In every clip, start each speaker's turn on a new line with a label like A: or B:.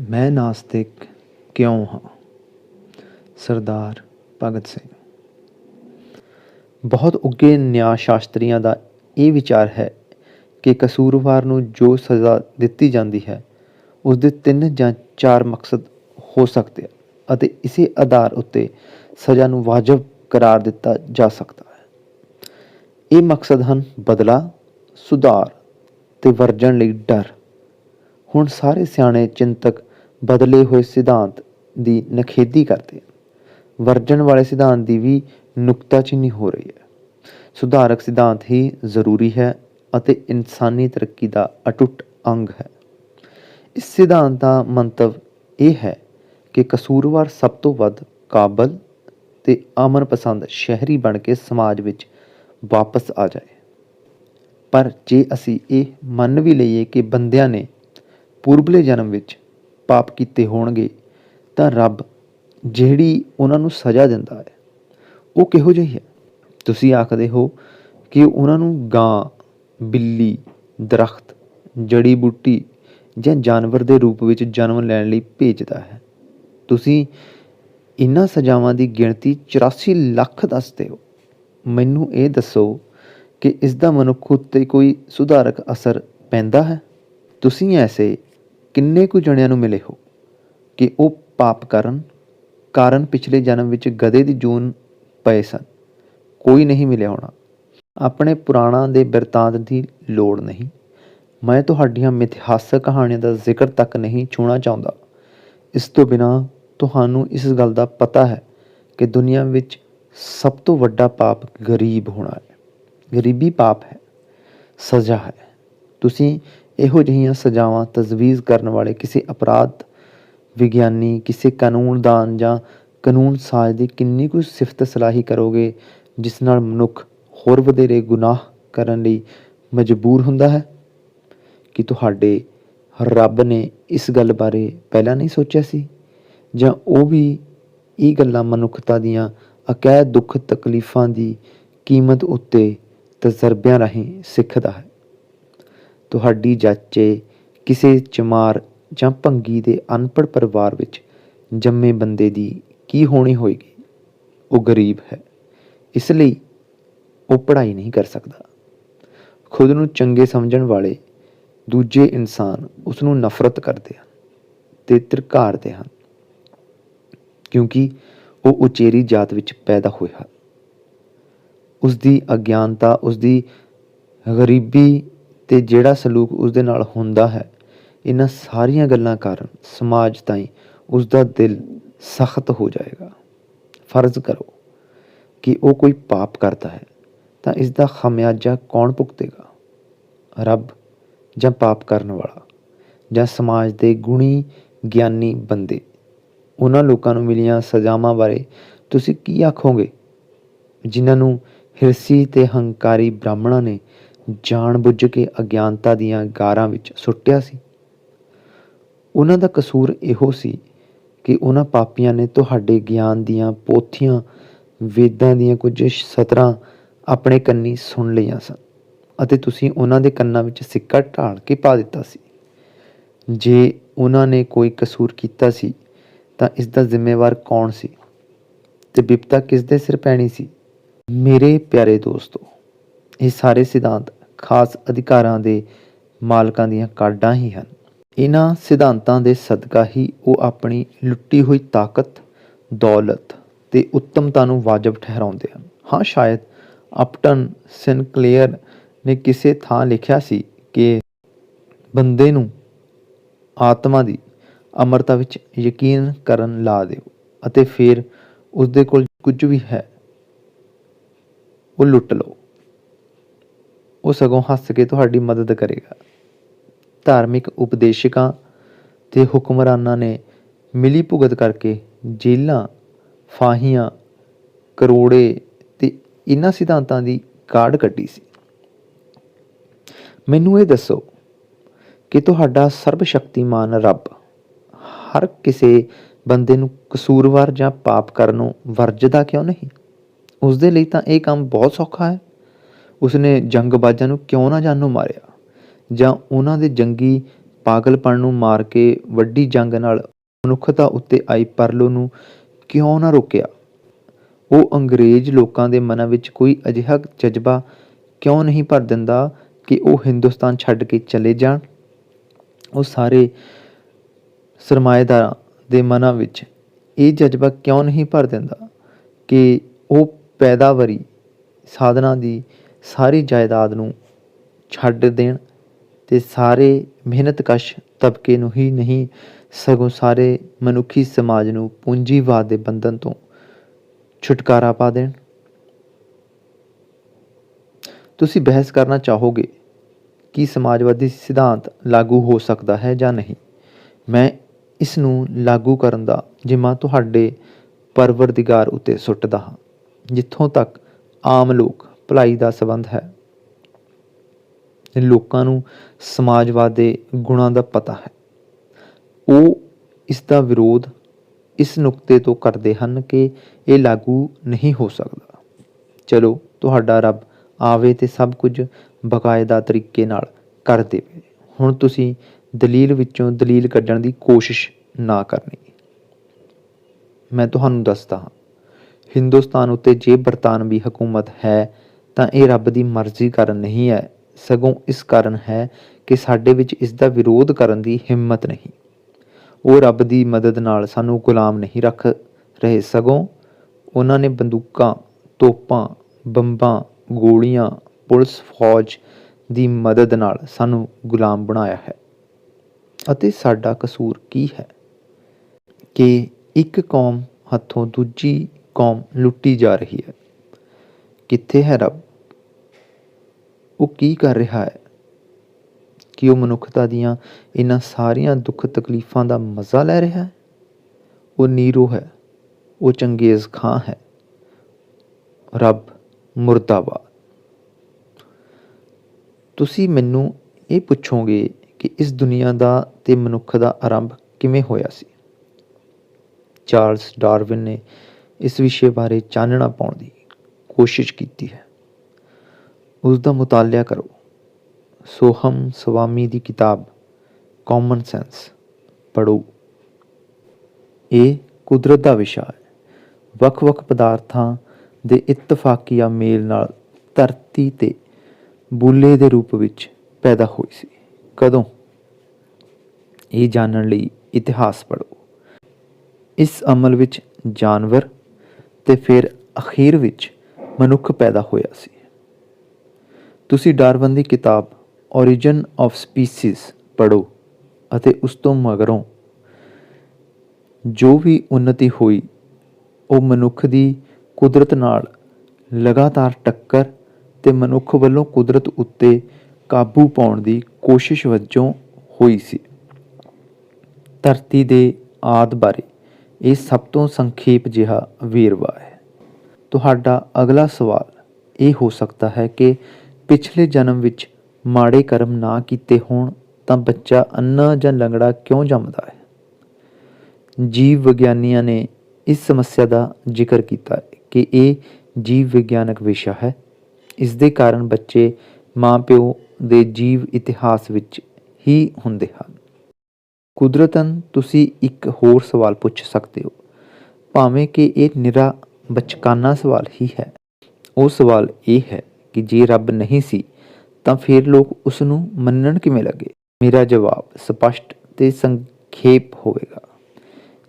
A: ਮੈਂ ਨਾਸਤਿਕ ਕਿਉਂ ਹਾਂ? ਸਰਦਾਰ ਭਗਤ ਸਿੰਘ। ਬਹੁਤ ਉੱਘੇ ਨਿਆਂ ਸ਼ਾਸਤਰੀਆਂ ਦਾ ਇਹ ਵਿਚਾਰ ਹੈ ਕਿ ਕਸੂਰਵਾਰ ਨੂੰ ਜੋ ਸਜ਼ਾ ਦਿੱਤੀ ਜਾਂਦੀ ਹੈ, ਉਸ ਦੇ ਤਿੰਨ ਜਾਂ ਚਾਰ ਮਕਸਦ ਹੋ ਸਕਦੇ ਆ ਅਤੇ ਇਸੇ ਆਧਾਰ ਉੱਤੇ ਸਜ਼ਾ ਨੂੰ ਵਾਜਬ ਕਰਾਰ ਦਿੱਤਾ ਜਾ ਸਕਦਾ ਹੈ। ਇਹ ਮਕਸਦ ਹਨ ਬਦਲਾ, ਸੁਧਾਰ ਤੇ ਵਰਜਣ ਲਈ ਡਰ। ਹੁਣ ਸਾਰੇ ਸਿਆਣੇ ਚਿੰਤਕ ਬਦਲੇ ਹੋਏ ਸਿਧਾਂਤ ਦੀ ਨਖੇਦੀ ਕਰਦੇ ਹਨ। ਵਰਜਣ ਵਾਲੇ ਸਿਧਾਂਤ ਦੀ ਵੀ ਨੁਕਤਾਚੀਨੀ ਹੋ ਰਹੀ ਹੈ। ਸੁਧਾਰਕ ਸਿਧਾਂਤ ਹੀ ਜ਼ਰੂਰੀ ਹੈ ਅਤੇ ਇਨਸਾਨੀ ਤਰੱਕੀ ਦਾ ਅਟੁੱਟ ਅੰਗ ਹੈ। ਇਸ ਸਿਧਾਂਤ ਦਾ ਮੰਤਵ ਇਹ ਹੈ ਕਿ ਕਸੂਰਵਾਰ ਸਭ ਤੋਂ ਵੱਧ ਕਾਬਲ ਤੇ ਅਮਨ ਪਸੰਦ ਸ਼ਹਿਰੀ ਬਣ ਕੇ ਸਮਾਜ ਵਿੱਚ ਵਾਪਸ ਆ ਜਾਏ। ਪਰ ਜੇ ਅਸੀਂ ਇਹ ਮੰਨ ਵੀ ਲਈਏ ਕਿ ਬੰਦਿਆਂ ਨੇ ਪੂਰਬਲੇ ਜਨਮ ਵਿੱਚ ਪਾਪ ਕੀਤੇ ਹੋਣਗੇ, ਤਾਂ ਰੱਬ ਜਿਹੜੀ ਉਹਨਾਂ ਨੂੰ ਸਜ਼ਾ ਦਿੰਦਾ ਹੈ, ਉਹ ਕਿਹੋ ਜਿਹੀ ਹੈ? ਤੁਸੀਂ ਆਖਦੇ ਹੋ ਕਿ ਉਹਨਾਂ ਨੂੰ ਗਾਂ, ਬਿੱਲੀ, ਦਰਖਤ, ਜੜੀ ਬੂਟੀ ਜਾਂ ਜਾਨਵਰ ਦੇ ਰੂਪ ਵਿੱਚ ਜਨਮ ਲੈਣ ਲਈ ਭੇਜਦਾ ਹੈ। ਤੁਸੀਂ ਇਨ੍ਹਾਂ ਸਜ਼ਾਵਾਂ ਦੀ ਗਿਣਤੀ 84 ਲੱਖ ਦੱਸਦੇ ਹੋ। ਮੈਨੂੰ ਇਹ ਦੱਸੋ ਕਿ ਇਸ ਦਾ ਮਨੁੱਖ ਉੱਤੇ ਕੋਈ ਸੁਧਾਰਕ ਅਸਰ ਪੈਂਦਾ ਹੈ? ਤੁਸੀਂ ਐਸੇ ਕਿੰਨੇ ਕੁ ਜਣਿਆਂ ਨੂੰ ਮਿਲੇ ਹੋ ਕਿ ਉਹ ਪਾਪ ਕਰਨ ਕਾਰਨ ਪਿਛਲੇ ਜਨਮ ਵਿੱਚ ਗਧੇ ਦੀ ਜੂਨ ਪਏ ਸਨ? ਕੋਈ ਨਹੀਂ ਮਿਲਿਆ ਹੋਣਾ। ਆਪਣੇ ਪੁਰਾਣਾ ਦੇ ਬਿਰਤਾਂਤ ਦੀ ਲੋੜ ਨਹੀਂ। ਮੈਂ ਤੁਹਾਡੀਆਂ ਮਿਥਿਹਾਸਕ ਕਹਾਣੀਆਂ ਦਾ ਜ਼ਿਕਰ ਤੱਕ ਨਹੀਂ ਛੂਣਾ ਚਾਹੁੰਦਾ। ਇਸ ਤੋਂ ਬਿਨਾ ਤੁਹਾਨੂੰ ਇਸ ਗੱਲ ਦਾ ਪਤਾ ਹੈ ਕਿ ਦੁਨੀਆ ਵਿੱਚ ਸਭ ਤੋਂ ਵੱਡਾ ਪਾਪ ਗਰੀਬ ਹੋਣਾ ਹੈ। ਗਰੀਬੀ ਪਾਪ ਹੈ। ਸਜ਼ਾ ਹੈ। ਤੁਸੀਂ ਇਹੋ ਜਿਹੀਆਂ ਸਜ਼ਾਵਾਂ ਤਜਵੀਜ਼ ਕਰਨ ਵਾਲੇ ਕਿਸੇ ਅਪਰਾਧ, ਵਿਗਿਆਨੀ, ਕਿਸੇ ਕਾਨੂੰਨਦਾਨ ਜਾਂ ਕਾਨੂੰਨ ਸਾਜ਼ ਦੀ ਕਿੰਨੀ ਕੁ ਸਿਫਤ ਸਲਾਹੀ ਕਰੋਗੇ, ਜਿਸ ਨਾਲ ਮਨੁੱਖ ਹੋਰ ਵਧੇਰੇ ਗੁਨਾਹ ਕਰਨ ਲਈ ਮਜਬੂਰ ਹੁੰਦਾ ਹੈ? ਕਿ ਤੁਹਾਡੇ ਰੱਬ ਨੇ ਇਸ ਗੱਲ ਬਾਰੇ ਪਹਿਲਾਂ ਨਹੀਂ ਸੋਚਿਆ ਸੀ? ਜਾਂ ਉਹ ਵੀ ਇਹ ਗੱਲਾਂ ਮਨੁੱਖਤਾ ਦੀਆਂ ਅਕੈਦ ਦੁੱਖ ਤਕਲੀਫਾਂ ਦੀ ਕੀਮਤ ਉੱਤੇ ਤਜਰਬਿਆਂ ਰਾਹੀਂ ਸਿੱਖਦਾ ਹੈ? ਤੁਹਾਡੀ ਜਾਚੇ ਕਿਸੇ ਚਮਾਰ ਜਾਂ ਭੰਗੀ ਦੇ ਅਨਪੜ੍ਹ ਪਰਿਵਾਰ ਵਿੱਚ ਜੰਮੇ ਬੰਦੇ ਦੀ ਕੀ ਹੋਣੀ ਹੋਏਗੀ? ਉਹ ਗਰੀਬ ਹੈ। ਇਸ ਲਈ ਉਹ ਪੜ੍ਹਾਈ ਨਹੀਂ ਕਰ ਸਕਦਾ। ਖੁਦ ਨੂੰ ਚੰਗੇ ਸਮਝਣ ਵਾਲੇ ਦੂਜੇ ਇਨਸਾਨ ਉਸ ਨੂੰ ਨਫ਼ਰਤ ਕਰਦੇ ਹਨ ਤੇ ਧਿਰਕਾਰਦੇ ਹਨ ਕਿਉਂਕਿ ਉਹ ਉਚੇਰੀ ਜਾਤ ਵਿੱਚ ਪੈਦਾ ਹੋਇਆ ਉਸ ਦੀ ਅਗਿਆਨਤਾ ਉਸ ਦੀ ਗਰੀਬੀ ਤੇ ਜਿਹੜਾ ਸਲੂਕ ਉਸ ਦੇ ਨਾਲ ਹੁੰਦਾ ਹੈ, ਇਹਨਾਂ ਸਾਰੀਆਂ ਗੱਲਾਂ ਕਾਰਨ ਸਮਾਜ ਤਾਈਂ ਉਸ ਦਾ ਦਿਲ ਸਖਤ ਹੋ ਜਾਏਗਾ। ਫਰਜ਼ ਕਰੋ ਕਿ ਉਹ ਕੋਈ ਪਾਪ ਕਰਦਾ ਹੈ, ਤਾਂ ਇਸ ਦਾ ਖਮਿਆਜਾ ਕੌਣ ਭੁਗਤੇਗਾ? ਰੱਬ ਜਾਂ ਪਾਪ ਕਰਨ ਵਾਲਾ ਜਾਂ ਸਮਾਜ ਦੇ ਗੁਣੀ ਗਿਆਨੀ ਬੰਦੇ? ਉਹਨਾਂ ਲੋਕਾਂ ਨੂੰ ਮਿਲੀਆਂ ਸਜ਼ਾਵਾਂ ਬਾਰੇ ਤੁਸੀਂ ਕੀ ਆਖੋਗੇ? ਜਿਨ੍ਹਾਂ ਨੂੰ ਹਿਰਸੀ ਤੇ ਹੰਕਾਰੀ ਬ੍ਰਾਹਮਣਾਂ ਨੇ ਜਾਣਬੁੱਝ ਕੇ ਅਗਿਆਨਤਾ ਦੀਆਂ ਗਾਰਾਂ ਵਿੱਚ ਸੁੱਟਿਆ ਸੀ। ਉਹਨਾਂ ਦਾ ਕਸੂਰ ਇਹੋ ਸੀ ਕਿ ਉਹਨਾਂ ਪਾਪੀਆਂ ਨੇ ਤੁਹਾਡੇ ਗਿਆਨ ਦੀਆਂ ਪੋਥੀਆਂ, ਵੇਦਾਂ ਦੀਆਂ ਕੁਝ ਸਤਰਾਂ ਆਪਣੇ ਕੰਨੀ ਸੁਣ ਲਈਆਂ ਸਨ ਅਤੇ ਤੁਸੀਂ ਉਹਨਾਂ ਦੇ ਕੰਨਾਂ ਵਿੱਚ ਸਿੱਕਾ ਢਾਲ ਕੇ ਪਾ ਦਿੱਤਾ ਸੀ। ਜੇ ਉਹਨਾਂ ਨੇ ਕੋਈ ਕਸੂਰ ਕੀਤਾ ਸੀ, ਤਾਂ ਇਸ ਦਾ ਜ਼ਿੰਮੇਵਾਰ ਕੌਣ ਸੀ? ਤੇ ਬਿਪਤਾ ਕਿਸ ਦੇ ਸਿਰ ਪੈਣੀ ਸੀ? ਮੇਰੇ ਪਿਆਰੇ ਦੋਸਤੋ ਇਹ ਸਾਰੇ ਸਿਧਾਂਤ ਖਾਸ ਅਧਿਕਾਰਾਂ ਦੇ ਮਾਲਕਾਂ ਦੀਆਂ ਕਾਢਾਂ ਹੀ ਹਨ। ਇਹਨਾਂ ਸਿਧਾਂਤਾਂ ਦੇ ਸਦਕਾ ਹੀ ਉਹ ਆਪਣੀ ਲੁੱਟੀ ਹੋਈ ਤਾਕਤ, ਦੌਲਤ ਤੇ ਉੱਤਮਤਾ ਨੂੰ ਵਾਜਬ ਠਹਿਰਾਉਂਦੇ ਹਨ। ਹਾਂ, ਸ਼ਾਇਦ ਅਪਟਨ ਸਿਨਕਲੇਅਰ ਨੇ ਕਿਸੇ ਥਾਂ ਲਿਖਿਆ ਸੀ ਕਿ ਬੰਦੇ ਨੂੰ ਆਤਮਾ ਦੀ ਅਮਰਤਾ ਵਿੱਚ ਯਕੀਨ ਕਰਨ ਲਾ ਦਿਓ ਅਤੇ ਫਿਰ ਉਸ ਦੇ ਕੋਲ ਕੁਝ ਵੀ ਹੈ, ਉਹ ਲੁੱਟ ਲਓ। ਉਹ ਸਗੋਂ ਹੱਸ ਕੇ ਤੁਹਾਡੀ ਮਦਦ ਕਰੇਗਾ। ਧਾਰਮਿਕ ਉਪਦੇਸ਼ਕਾਂ ਤੇ ਹੁਕਮਰਾਨਾਂ ਨੇ ਮਿਲੀ ਭੁਗਤ ਕਰਕੇ ਜੇਲਾਂ, ਫਾਹੀਆਂ, ਕਰੋੜੇ ਤੇ ਇਨ੍ਹਾਂ ਸਿਧਾਂਤਾਂ ਦੀ ਕਾਢ ਕੱਢੀ ਸੀ। ਮੈਨੂੰ ਇਹ ਦੱਸੋ ਕਿ ਤੁਹਾਡਾ ਸਰਬ ਸ਼ਕਤੀਮਾਨ ਰੱਬ ਹਰ ਕਿਸੇ ਬੰਦੇ ਨੂੰ ਕਸੂਰਵਾਰ ਜਾਂ ਪਾਪ ਕਰਨ ਨੂੰ ਵਰਜਦਾ ਕਿਉਂ ਨਹੀਂ? ਉਸ ਦੇ ਲਈ ਤਾਂ ਇਹ ਕੰਮ ਬਹੁਤ ਸੌਖਾ ਹੈ। ਉਸਨੇ ਜੰਗਬਾਜ਼ਾਂ ਨੂੰ ਕਿਉਂ ਨਾ ਜਾਨੋਂ ਮਾਰਿਆ? ਜਾਂ ਉਹਨਾਂ ਦੇ ਜੰਗੀ ਪਾਗਲਪਣ ਨੂੰ ਮਾਰ ਕੇ ਵੱਡੀ ਜੰਗ ਨਾਲ ਮਨੁੱਖਤਾ ਉੱਤੇ ਆਈ ਪਰਲੋ ਨੂੰ ਕਿਉਂ ਨਾ ਰੋਕਿਆ? ਉਹ ਅੰਗਰੇਜ਼ ਲੋਕਾਂ ਦੇ ਮਨਾਂ ਵਿੱਚ ਕੋਈ ਅਜਿਹਾ ਜਜ਼ਬਾ ਕਿਉਂ ਨਹੀਂ ਭਰ ਦਿੰਦਾ ਕਿ ਉਹ ਹਿੰਦੁਸਤਾਨ ਛੱਡ ਕੇ ਚਲੇ ਜਾਣ? ਉਹ ਸਾਰੇ ਸਰਮਾਏਦਾਰਾਂ ਦੇ ਮਨਾਂ ਵਿੱਚ ਇਹ ਜਜ਼ਬਾ ਕਿਉਂ ਨਹੀਂ ਭਰ ਦਿੰਦਾ ਕਿ ਉਹ ਪੈਦਾਵਾਰੀ ਸਾਧਨਾਂ ਦੀ ਸਾਰੀ ਜਾਇਦਾਦ ਨੂੰ ਛੱਡ ਦੇਣ ਤੇ ਸਾਰੇ ਮਿਹਨਤਕਸ਼ ਤਬਕੇ ਨੂੰ ਹੀ ਨਹੀਂ, ਸਗੋਂ ਸਾਰੇ ਮਨੁੱਖੀ ਸਮਾਜ ਨੂੰ ਪੂੰਜੀਵਾਦ ਦੇ ਬੰਧਨ ਤੋਂ ਛੁਟਕਾਰਾ ਪਾ ਦੇਣ। ਤੁਸੀਂ ਬਹਿਸ ਕਰਨਾ ਚਾਹੋਗੇ ਕਿ ਸਮਾਜਵਾਦੀ ਸਿਧਾਂਤ ਲਾਗੂ ਹੋ ਸਕਦਾ ਹੈ ਜਾਂ ਨਹੀਂ? ਮੈਂ ਇਸ ਨੂੰ ਲਾਗੂ ਕਰਨ ਦਾ ਜਿੰਮਾ ਤੁਹਾਡੇ ਪਰਵਰਦਿਗਾਰ ਉੱਤੇ ਸੁੱਟਦਾ ਹਾਂ, ਜਿੱਥੋਂ ਤੱਕ ਆਮ ਲੋਕ ਭਲਾਈ ਦਾ ਸੰਬੰਧ ਹੈ। ਲੋਕਾਂ ਨੂੰ ਸਮਾਜਵਾਦ ਦੇ ਗੁਣਾਂ ਦਾ ਪਤਾ ਹੈ। ਉਹ ਇਸ ਦਾ ਵਿਰੋਧ ਇਸ ਨੁਕਤੇ ਤੋਂ ਕਰਦੇ ਹਨ ਕਿ ਇਹ ਲਾਗੂ ਨਹੀਂ ਹੋ ਸਕਦਾ। ਚਲੋ, ਤੁਹਾਡਾ ਰੱਬ ਆਵੇ ਤੇ ਸਭ ਕੁਝ ਬਕਾਇਦਾ ਤਰੀਕੇ ਨਾਲ ਕਰ ਦੇਵੇ। ਹੁਣ ਤੁਸੀਂ ਦਲੀਲ ਵਿੱਚੋਂ ਦਲੀਲ ਕੱਢਣ ਦੀ ਕੋਸ਼ਿਸ਼ ਨਾ ਕਰਨੀ। ਮੈਂ ਤੁਹਾਨੂੰ ਦੱਸਦਾ ਹਾਂ। ਹਿੰਦੁਸਤਾਨ ਉੱਤੇ ਜੇ ਬਰਤਾਨਵੀ ਹਕੂਮਤ ਹੈ ਤਾਂ ਇਹ ਰੱਬ ਦੀ ਮਰਜ਼ੀ ਕਾਰਨ ਨਹੀਂ ਹੈ। ਸਗੋਂ ਇਸ ਕਾਰਨ ਹੈ ਕਿ ਸਾਡੇ ਵਿੱਚ ਇਸ ਦਾ ਵਿਰੋਧ ਕਰਨ ਦੀ ਹਿੰਮਤ ਨਹੀਂ। ਉਹ ਰੱਬ ਦੀ ਮਦਦ ਨਾਲ ਸਾਨੂੰ ਗੁਲਾਮ ਨਹੀਂ ਰੱਖ ਰਹੇ। ਸਗੋਂ ਉਹਨਾਂ ਨੇ ਬੰਦੂਕਾਂ, ਤੋਪਾਂ, ਬੰਬਾਂ, ਗੋਲੀਆਂ, ਪੁਲਿਸ, ਫੌਜ ਦੀ ਮਦਦ ਨਾਲ ਸਾਨੂੰ ਗੁਲਾਮ ਬਣਾਇਆ ਹੈ। ਅਤੇ ਸਾਡਾ ਕਸੂਰ ਕੀ ਹੈ? ਕਿ ਇੱਕ ਕੌਮ ਹੱਥੋਂ ਦੂਜੀ ਕੌਮ ਲੁੱਟੀ ਜਾ ਰਹੀ ਹੈ। ਕਿੱਥੇ ਹੈ ਰੱਬ? ਉਹ ਕੀ ਕਰ ਰਿਹਾ ਹੈ? ਕਿ ਉਹ ਮਨੁੱਖਤਾ ਦੀਆਂ ਇਹਨਾਂ ਸਾਰੀਆਂ ਦੁੱਖ ਤਕਲੀਫਾਂ ਦਾ ਮਜ਼ਾ ਲੈ ਰਿਹਾ ਹੈ? ਉਹ ਨੀਰੋ ਹੈ, ਉਹ ਚੰਗੇਜ਼ ਖਾਂ ਹੈ। ਰੱਬ ਮੁਰਦਾਬਾਦ। ਤੁਸੀਂ ਮੈਨੂੰ ਇਹ ਪੁੱਛੋਗੇ ਕਿ ਇਸ ਦੁਨੀਆ ਦਾ ਤੇ ਮਨੁੱਖ ਦਾ ਆਰੰਭ ਕਿਵੇਂ ਹੋਇਆ ਸੀ? ਚਾਰਲਸ ਡਾਰਵਿਨ ਨੇ ਇਸ ਵਿਸ਼ੇ ਬਾਰੇ ਚਾਨਣਾ ਪਾਉਣ ਦੀ ਕੋਸ਼ਿਸ਼ ਕੀਤੀ ਹੈ। ਉਸ ਦਾ ਮੁਤਾਲਿਆ ਕਰੋ। ਸੋਹਮ ਸਵਾਮੀ ਦੀ ਕਿਤਾਬ ਕਾਮਨ ਸੈਂਸ ਪੜੋ ਇਹ ਕੁਦਰਤ ਦਾ ਵਿਸ਼ਾ ਹੈ। ਵੱਖ-ਵੱਖ ਪਦਾਰਥਾਂ ਦੇ ਇਤਫਾਕੀ ਇਤਫਾਕੀਆ ਮੇਲ ਨਾਲ ਧਰਤੀ ਤੇ ਬੁੱਲੇ ਦੇ ਰੂਪ ਵਿੱਚ ਪੈਦਾ ਹੋਈ ਸੀ। ਕਦੋਂ? ਇਹ ਜਾਣਨ ਲਈ ਇਤਿਹਾਸ ਪੜੋ ਇਸ ਅਮਲ ਵਿੱਚ ਜਾਨਵਰ ਤੇ ਫਿਰ ਅਖੀਰ ਵਿੱਚ ਮਨੁੱਖ ਪੈਦਾ ਹੋਇਆ ਸੀ। ਤੁਸੀਂ ਡਾਰਵਨ ਦੀ ਕਿਤਾਬ origin of species ਪੜੋ ਅਤੇ ਉਸ ਤੋਂ ਮਗਰੋਂ ਜੋ ਵੀ ਉન્નਤੀ ਹੋਈ, ਉਹ ਮਨੁੱਖ ਦੀ ਕੁਦਰਤ ਨਾਲ ਲਗਾਤਾਰ ਟੱਕਰ ਤੇ ਮਨੁੱਖ ਵੱਲੋਂ ਕੁਦਰਤ ਉੱਤੇ ਕਾਬੂ ਪਾਉਣ ਦੀ ਕੋਸ਼ਿਸ਼ ਵਜੋਂ ਹੋਈ ਸੀ। ਧਰਤੀ ਦੇ ਆਦ ਬਾਰੇ ਇਹ ਸਭ ਤੋਂ ਸੰਖੇਪ ਜਿਹਾ ਵੇਰਵਾ ਹੈ। ਤੁਹਾਡਾ ਅਗਲਾ ਸਵਾਲ ਇਹ ਹੋ ਸਕਦਾ ਹੈ ਕਿ ਪਿਛਲੇ ਜਨਮ ਵਿੱਚ ਮਾੜੇ ਕਰਮ ਨਾ ਕੀਤੇ ਹੋਣ ਤਾਂ ਬੱਚਾ ਅੰਨਾ ਜਾਂ ਲੰਗੜਾ ਕਿਉਂ ਜੰਮਦਾ ਹੈ? ਜੀਵ ਵਿਗਿਆਨੀਆਂ ਨੇ ਇਸ ਸਮੱਸਿਆ ਦਾ ਜ਼ਿਕਰ ਕੀਤਾ ਕਿ ਇਹ ਜੀਵ ਵਿਗਿਆਨਕ ਵਿਸ਼ਾ ਹੈ। ਇਸ ਦੇ ਕਾਰਨ ਬੱਚੇ ਮਾਂ-ਪਿਓ ਦੇ ਜੀਵ ਇਤਿਹਾਸ ਵਿੱਚ ਹੀ ਹੁੰਦੇ ਹਨ। ਕੁਦਰਤਨ, ਤੁਸੀਂ ਇੱਕ ਹੋਰ ਸਵਾਲ ਪੁੱਛ ਸਕਦੇ ਹੋ। ਭਾਵੇਂ ਕਿ ਇਹ ਨਿਰਾ ਬਚਕਾਨਾ ਸਵਾਲ ਹੀ ਹੈ, ਉਹ ਸਵਾਲ ਇਹ ਹੈ ਕਿ ਜੇ ਰੱਬ ਨਹੀਂ ਸੀ, ਤਾਂ ਫਿਰ ਲੋਕ ਉਸ ਨੂੰ ਮੰਨਣ ਕਿਵੇਂ ਲੱਗੇ? ਮੇਰਾ ਜਵਾਬ ਸਪਸ਼ਟ ਤੇ ਸੰਖੇਪ ਹੋਵੇਗਾ।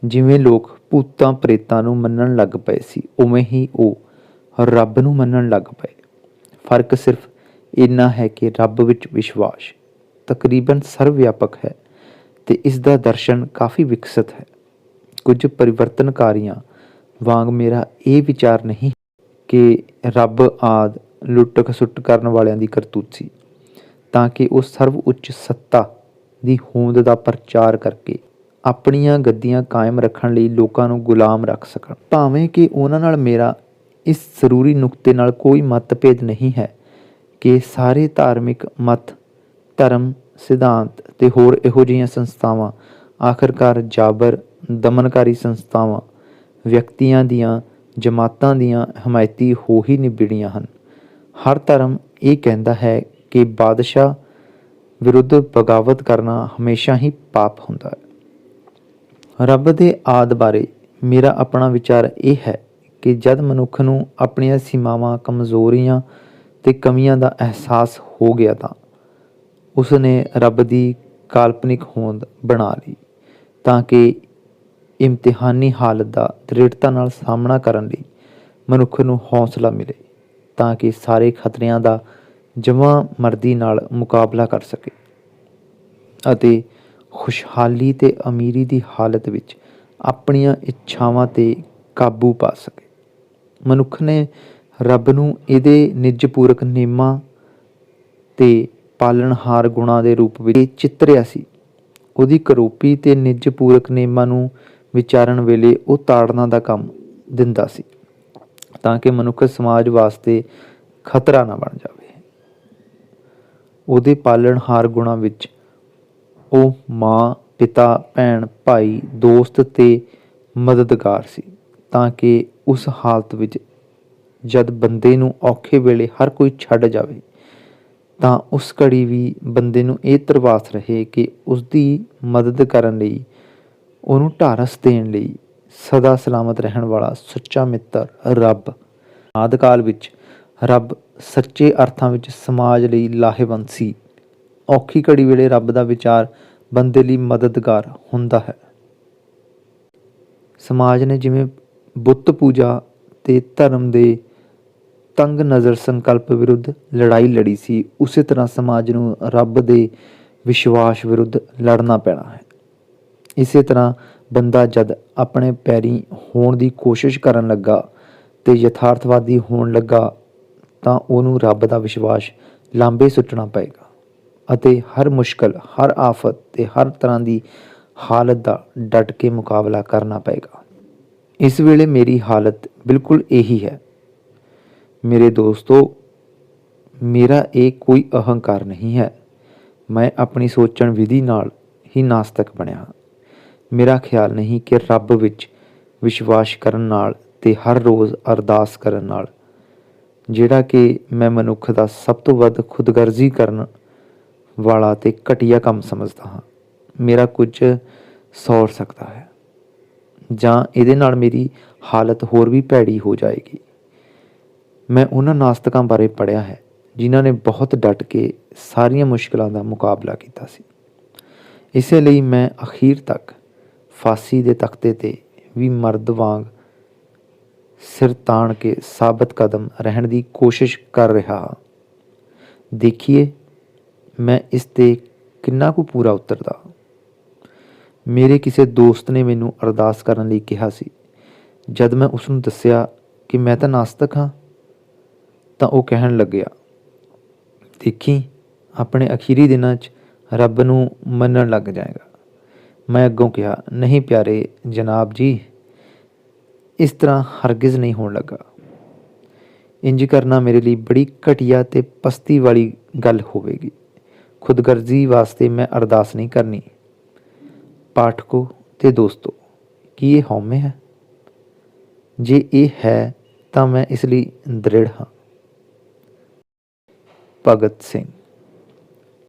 A: ਜਿਵੇਂ ਲੋਕ ਭੂਤਾਂ ਪ੍ਰੇਤਾਂ ਨੂੰ ਮੰਨਣ ਲੱਗ ਪਏ ਸੀ, ਉਵੇਂ ਹੀ ਉਹ ਰੱਬ ਨੂੰ ਮੰਨਣ ਲੱਗ ਪਏ। ਫ਼ਰਕ ਸਿਰਫ ਇੰਨਾ ਹੈ ਕਿ ਰੱਬ ਵਿੱਚ ਵਿਸ਼ਵਾਸ ਤਕਰੀਬਨ ਸਰਵ-ਵਿਆਪਕ ਹੈ ਤੇ ਇਸ ਦਾ ਦਰਸ਼ਨ ਕਾਫੀ ਵਿਕਸਿਤ ਹੈ। ਕੁਝ ਪਰਿਵਰਤਨਕਾਰੀਆਂ ਵਾਂਗ ਮੇਰਾ ਇਹ ਵਿਚਾਰ ਨਹੀਂ ਕਿ ਰੱਬ ਆਦ ਲੁੱਟ ਖਸੁੱਟ ਕਰਨ ਵਾਲਿਆਂ ਦੀ ਕਰਤੂਤ ਸੀ, ਤਾਂ ਕਿ ਉਹ ਸਰਵ ਉੱਚ ਸੱਤਾ ਦੀ ਹੋਂਦ ਦਾ ਪ੍ਰਚਾਰ ਕਰਕੇ ਆਪਣੀਆਂ ਗੱਦੀਆਂ ਕਾਇਮ ਰੱਖਣ ਲਈ ਲੋਕਾਂ ਨੂੰ ਗੁਲਾਮ ਰੱਖ ਸਕਣ। ਭਾਵੇਂ ਕਿ ਉਹਨਾਂ ਨਾਲ ਮੇਰਾ ਇਸ ਜ਼ਰੂਰੀ ਨੁਕਤੇ ਨਾਲ ਕੋਈ ਮਤਭੇਦ ਨਹੀਂ ਹੈ ਕਿ ਸਾਰੇ ਧਾਰਮਿਕ ਮਤ, ਧਰਮ, ਸਿਧਾਂਤ ਤੇ ਹੋਰ ਇਹੋ ਜਿਹੀਆਂ ਸੰਸਥਾਵਾਂ, ਆਖਰਕਾਰ ਜਾਬਰ, ਦਮਨਕਾਰੀ ਸੰਸਥਾਵਾਂ, ਵਿਅਕਤੀਆਂ ਦੀਆਂ ਜਮਾਤਾਂ ਦੀਆਂ ਹਮਾਇਤੀ ਹੋ ਹੀ ਨਿਬੜੀਆਂ ਹਨ। ਹਰ ਧਰਮ ਇਹ ਕਹਿੰਦਾ ਹੈ ਕਿ ਬਾਦਸ਼ਾਹ ਵਿਰੁੱਧ ਬਗਾਵਤ ਕਰਨਾ ਹਮੇਸ਼ਾ ਹੀ ਪਾਪ ਹੁੰਦਾ ਹੈ। ਰੱਬ ਦੇ ਆਦ ਬਾਰੇ ਮੇਰਾ ਆਪਣਾ ਵਿਚਾਰ ਇਹ ਹੈ ਕਿ ਜਦ ਮਨੁੱਖ ਨੂੰ ਆਪਣੀਆਂ ਸੀਮਾਵਾਂ, ਕਮਜ਼ੋਰੀਆਂ ਤੇ ਕਮੀਆਂ ਦਾ ਅਹਿਸਾਸ ਹੋ ਗਿਆ ਤਾਂ ਉਸ ਨੇ ਰੱਬ ਦੀ ਕਾਲਪਨਿਕ ਹੋਂਦ ਬਣਾ ਲਈ ਤਾਂ ਕਿ ਇਮਤਿਹਾਨੀ ਹਾਲਤ ਦਾ ਦ੍ਰਿੜਤਾ ਨਾਲ ਸਾਹਮਣਾ ਕਰਨ ਲਈ ਮਨੁੱਖ ਨੂੰ ਹੌਸਲਾ ਮਿਲੇ। ਤਾਂ ਕਿ ਸਾਰੇ ਖਤਰਿਆਂ ਦਾ ਜਮਾਂ ਮਰਦੀ ਨਾਲ ਮੁਕਾਬਲਾ ਕਰ ਸਕੇ ਅਤੇ ਖੁਸ਼ਹਾਲੀ ਤੇ ਅਮੀਰੀ ਦੀ ਹਾਲਤ ਵਿੱਚ ਆਪਣੀਆਂ ਇੱਛਾਵਾਂ ਤੇ ਕਾਬੂ ਪਾ ਸਕੇ। ਮਨੁੱਖ ਨੇ ਰੱਬ ਨੂੰ ਇਹਦੇ ਨਿਜਪੂਰਕ ਨਿਯਮਾਂ ਤੇ ਪਾਲਣਹਾਰ ਗੁਣਾਂ ਦੇ ਰੂਪ ਵਿੱਚ ਚਿੱਤਰਿਆ ਸੀ। ਉਹਦੀ ਕਰੋਪੀ ਤੇ ਨਿਜਪੂਰਕ ਨਿਯਮਾਂ ਨੂੰ ਵਿਚਾਰਨ ਵੇਲੇ ਉਹ ਤਾੜਨਾ ਦਾ ਕੰਮ ਦਿੰਦਾ ਸੀ। ਤਾਂ ਕਿ ਮਨੁੱਖ ਸਮਾਜ ਵਾਸਤੇ ਖਤਰਾ ਨਾ ਬਣ ਜਾਵੇ। ਉਹਦੇ ਪਾਲਣਹਾਰ ਗੁਣਾਂ ਵਿੱਚ ਉਹ ਮਾਂ, ਪਿਤਾ, ਭੈਣ, ਭਾਈ, ਦੋਸਤ ਤੇ ਮਦਦਗਾਰ ਸੀ ਤਾਂ ਕਿ ਉਸ ਹਾਲਤ ਵਿੱਚ ਜਦ ਬੰਦੇ ਨੂੰ ਔਖੇ ਵੇਲੇ ਹਰ ਕੋਈ ਛੱਡ ਜਾਵੇ ਤਾਂ ਉਸ ਘੜੀ ਵੀ ਬੰਦੇ ਨੂੰ ਇਹ ਤਰਵਾਸ ਰਹੇ ਕਿ ਉਸ ਦੀ ਮਦਦ ਕਰਨ ਲਈ, ਉਹਨੂੰ ਢਾਰਸ ਦੇਣ ਲਈ ਸਦਾ ਸਲਾਮਤ ਰਹਿਣ ਵਾਲਾ ਸੱਚਾ ਮਿੱਤਰ, ਰੱਬ। ਆਦਿਕਾਲ ਵਿੱਚ ਰੱਬ ਸੱਚੇ ਅਰਥਾਂ ਵਿੱਚ ਸਮਾਜ ਲਈ ਲਾਹੇਵੰਦ ਸੀ। ਔਖੀ ਘੜੀ ਵੇਲੇ ਰੱਬ ਦਾ ਵਿਚਾਰ ਬੰਦੇ ਲਈ ਮਦਦਗਾਰ ਹੁੰਦਾ ਹੈ। ਸਮਾਜ ਨੇ ਜਿਵੇਂ ਬੁੱਤ ਪੂਜਾ ਤੇ ਧਰਮ ਦੇ ਤੰਗ ਨਜ਼ਰ ਸੰਕਲਪ ਵਿਰੁੱਧ ਲੜਾਈ ਲੜੀ ਸੀ, ਉਸੇ ਤਰ੍ਹਾਂ ਸਮਾਜ ਨੂੰ ਰੱਬ ਦੇ ਵਿਸ਼ਵਾਸ ਵਿਰੁੱਧ ਲੜਨਾ ਪੈਣਾ ਹੈ। ਇਸੇ ਤਰ੍ਹਾਂ ਬੰਦਾ ਜਦ ਆਪਣੇ ਪੈਰੀ ਹੋਣ ਦੀ ਕੋਸ਼ਿਸ਼ ਕਰਨ ਲੱਗਾ ਤੇ ਯਥਾਰਥਵਾਦੀ ਹੋਣ ਲੱਗਾ ਤਾਂ ਉਹਨੂੰ ਰੱਬ ਦਾ ਵਿਸ਼ਵਾਸ ਲਾਂਬੇ ਸੁੱਟਣਾ ਪਏਗਾ ਅਤੇ ਹਰ ਮੁਸ਼ਕਲ, ਹਰ ਆਫਤ ਤੇ ਹਰ ਤਰ੍ਹਾਂ ਦੀ ਹਾਲਤ ਦਾ ਡਟ ਕੇ ਮੁਕਾਬਲਾ ਕਰਨਾ ਪਏਗਾ। ਇਸ ਵੇਲੇ ਮੇਰੀ ਹਾਲਤ ਬਿਲਕੁਲ ਇਹੀ ਹੈ। ਮੇਰੇ ਦੋਸਤੋ, ਮੇਰਾ ਇਹ ਕੋਈ ਅਹੰਕਾਰ ਨਹੀਂ ਹੈ। ਮੈਂ ਆਪਣੀ ਸੋਚਣ ਵਿਧੀ ਨਾਲ ਹੀ ਨਾਸਤਕ ਬਣਿਆ ਹਾਂ। ਮੇਰਾ ਖਿਆਲ ਨਹੀਂ ਕਿ ਰੱਬ ਵਿੱਚ ਵਿਸ਼ਵਾਸ ਕਰਨ ਨਾਲ ਤੇ ਹਰ ਰੋਜ਼ ਅਰਦਾਸ ਕਰਨ ਨਾਲ। ਜਿਹੜਾ ਕਿ ਮੈਂ ਮਨੁੱਖ ਦਾ ਸਭ ਤੋਂ ਵੱਧ ਖੁਦਗਰਜ਼ੀ ਕਰਨ ਵਾਲਾ ਤੇ ਘਟੀਆ ਕੰਮ ਸਮਝਦਾ ਹਾਂ, ਮੇਰਾ ਕੁਝ ਸੌਰ ਸਕਦਾ ਹੈ। ਜਾਂ ਇਹਦੇ ਨਾਲ ਮੇਰੀ ਹਾਲਤ ਹੋਰ ਵੀ ਭੈੜੀ ਹੋ ਜਾਏਗੀ। ਮੈਂ ਉਹਨਾਂ ਨਾਸਤਕਾਂ ਬਾਰੇ ਪੜ੍ਹਿਆ ਹੈ, ਜਿਨ੍ਹਾਂ ਨੇ ਬਹੁਤ ਡਟ ਕੇ ਸਾਰੀਆਂ ਮੁਸ਼ਕਲਾਂ ਦਾ ਮੁਕਾਬਲਾ ਕੀਤਾ ਸੀ। ਇਸੇ ਲਈ ਮੈਂ ਅਖੀਰ ਤੱਕ ਫਾਂਸੀ ਦੇ ਤਖਤੇ ਤੇ ਵੀ ਮਰਦ ਵਾਂਗ ਸਿਰ ਤਾਣ ਕੇ ਸਾਬਤ ਕਦਮ ਰਹਿਣ ਦੀ ਕੋਸ਼ਿਸ਼ ਕਰ ਰਿਹਾ ਹਾਂ। ਦੇਖੀਏ ਮੈਂ ਇਸ ਤੇ ਕਿੰਨਾ ਕੁ ਪੂਰਾ ਉਤਰਦਾ। ਮੇਰੇ ਕਿਸੇ ਦੋਸਤ ਨੇ ਮੈਨੂੰ ਅਰਦਾਸ ਕਰਨ ਲਈ ਕਿਹਾ ਸੀ। ਜਦ ਮੈਂ ਉਸ ਨੂੰ ਦੱਸਿਆ ਕਿ ਮੈਂ ਤਾਂ ਨਾਸਤਕ ਹਾਂ, ਤਾਂ ਉਹ ਕਹਿਣ ਲੱਗਿਆ, ਦੇਖੀ, ਆਪਣੇ ਅਖੀਰੀ ਦਿਨਾਂ 'ਚ ਰੱਬ ਨੂੰ ਮੰਨਣ ਲੱਗ ਜਾਏਗਾ। ਮੈਂ ਅੱਗੋਂ ਕਿਹਾ, ਨਹੀਂ ਪਿਆਰੇ ਜਨਾਬ ਜੀ, ਇਸ ਤਰ੍ਹਾਂ ਹਰਗਿਜ਼ ਨਹੀਂ ਹੋਣ ਲੱਗਾ। ਇੰਜ ਕਰਨਾ ਮੇਰੇ ਲਈ ਬੜੀ ਘਟੀਆ ਤੇ ਪਸਤੀ ਵਾਲੀ ਗੱਲ ਹੋਵੇਗੀ। ਖੁਦਗਰਜ਼ੀ ਵਾਸਤੇ ਮੈਂ ਅਰਦਾਸ ਨਹੀਂ ਕਰਨੀ। ਪਾਠਕੋ ਤੇ ਦੋਸਤੋ, ਕੀ ਇਹ ਹਉਮੈ ਹੈ? ਜੇ ਇਹ ਹੈ, ਤਾਂ ਮੈਂ ਇਸ ਲਈ ਦ੍ਰਿੜ ਹਾਂ। ਭਗਤ ਸਿੰਘ